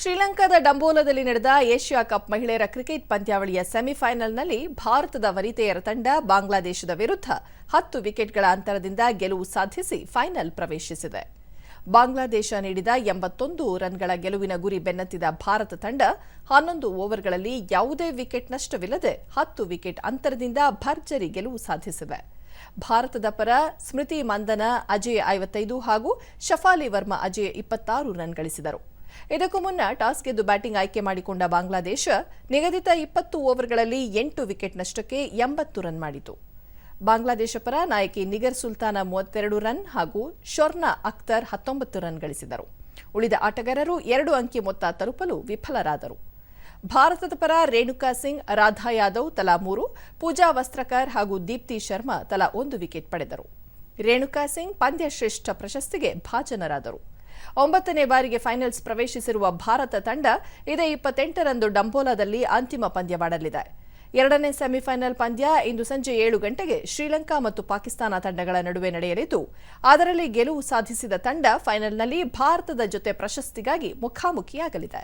ಶ್ರೀಲಂಕಾದ ಡಂಬೋಲದಲ್ಲಿ ನಡೆದ Asia cup ಮಹಿಳೆಯರ ಕ್ರಿಕೆಟ್ ಪಂದ್ಯಾವಳಿಯ ಸೆಮಿಫೈನಲ್ನಲ್ಲಿ ಭಾರತದ ವನಿತೆಯರ ತಂಡ ಬಾಂಗ್ಲಾದೇಶದ ವಿರುದ್ಧ ಹತ್ತು ವಿಕೆಟ್ಗಳ ಅಂತರದಿಂದ ಗೆಲುವು ಸಾಧಿಸಿ ಫೈನಲ್ ಪ್ರವೇಶಿಸಿದೆ. ಬಾಂಗ್ಲಾದೇಶ ನೀಡಿದ ಎಂಬತ್ತೊಂದು ರನ್ಗಳ ಗೆಲುವಿನ ಗುರಿ ಬೆನ್ನತ್ತಿದ ಭಾರತ ತಂಡ ಹನ್ನೊಂದು ಓವರ್ಗಳಲ್ಲಿ ಯಾವುದೇ ವಿಕೆಟ್ ನಷ್ಟವಿಲ್ಲದೆ ಹತ್ತು ವಿಕೆಟ್ ಅಂತರದಿಂದ ಭರ್ಜರಿ ಗೆಲುವು ಸಾಧಿಸಿದೆ. ಭಾರತದ ಪರ ಸ್ಮೃತಿ ಮಂದನ, ಅಜಯ್ ಐವತ್ತೈದು ಹಾಗೂ ಶಫಾಲಿ ವರ್ಮಾ ಅಜಯ್ ಇಪ್ಪತ್ತಾರು ರನ್ ಗಳಿಸಿದರು. ಇದಕ್ಕೂ ಮುನ್ನ ಟಾಸ್ ಗೆದ್ದು ಬ್ಯಾಟಿಂಗ್ ಆಯ್ಕೆ ಮಾಡಿಕೊಂಡ ಬಾಂಗ್ಲಾದೇಶ ನಿಗದಿತ ಇಪ್ಪತ್ತು ಓವರ್ಗಳಲ್ಲಿ ಎಂಟು ವಿಕೆಟ್ ನಷ್ಟಕ್ಕೆ ಎಂಬತ್ತು ರನ್ ಮಾಡಿತು. ಬಾಂಗ್ಲಾದೇಶ ಪರ ನಾಯಕಿ ನಿಗರ್ ಸುಲ್ತಾನ ಮೂವತ್ತೆರಡು ರನ್ ಹಾಗೂ ಶೊರ್ನಾ ಅಖ್ತರ್ ಹತ್ತೊಂಬತ್ತು ರನ್ ಗಳಿಸಿದರು. ಉಳಿದ ಆಟಗಾರರು ಎರಡು ಅಂಕಿ ಮೊತ್ತ ತಲುಪಲು ವಿಫಲರಾದರು. ಭಾರತದ ಪರ ರೇಣುಕಾ ಸಿಂಗ್, ರಾಧಾ ಯಾದವ್ ತಲಾ ಮೂರು, ಪೂಜಾ ವಸ್ತ್ರಕರ್ ಹಾಗೂ ದೀಪ್ತಿ ಶರ್ಮಾ ತಲಾ ಒಂದು ವಿಕೆಟ್ ಪಡೆದರು. ರೇಣುಕಾ ಸಿಂಗ್ ಪಂದ್ಯ ಶ್ರೇಷ್ಠ ಪ್ರಶಸ್ತಿಗೆ ಭಾಜನರಾದರು. ಒಂಬತ್ತನೇ ಬಾರಿಗೆ ಫೈನಲ್ಸ್ ಪ್ರವೇಶಿಸಿರುವ ಭಾರತ ತಂಡ ಇದೇ ಇಪ್ಪತ್ತೆಂಟರಂದು ಡಂಬೋಲಾದಲ್ಲಿ ಅಂತಿಮ ಪಂದ್ಯವಾಡಲಿದೆ ಎರಡನೇ ಸೆಮಿಫೈನಲ್ ಪಂದ್ಯ ಇಂದು ಸಂಜೆ ಏಳು ಗಂಟೆಗೆ ಶ್ರೀಲಂಕಾ ಮತ್ತು ಪಾಕಿಸ್ತಾನ ತಂಡಗಳ ನಡುವೆ ನಡೆಯಲಿದ್ದು, ಅದರಲ್ಲಿ ಗೆಲುವು ಸಾಧಿಸಿದ ತಂಡ ಫೈನಲ್ನಲ್ಲಿ ಭಾರತದ ಜೊತೆ ಪ್ರಶಸ್ತಿಗಾಗಿ ಮುಖಾಮುಖಿಯಾಗಲಿದೆ.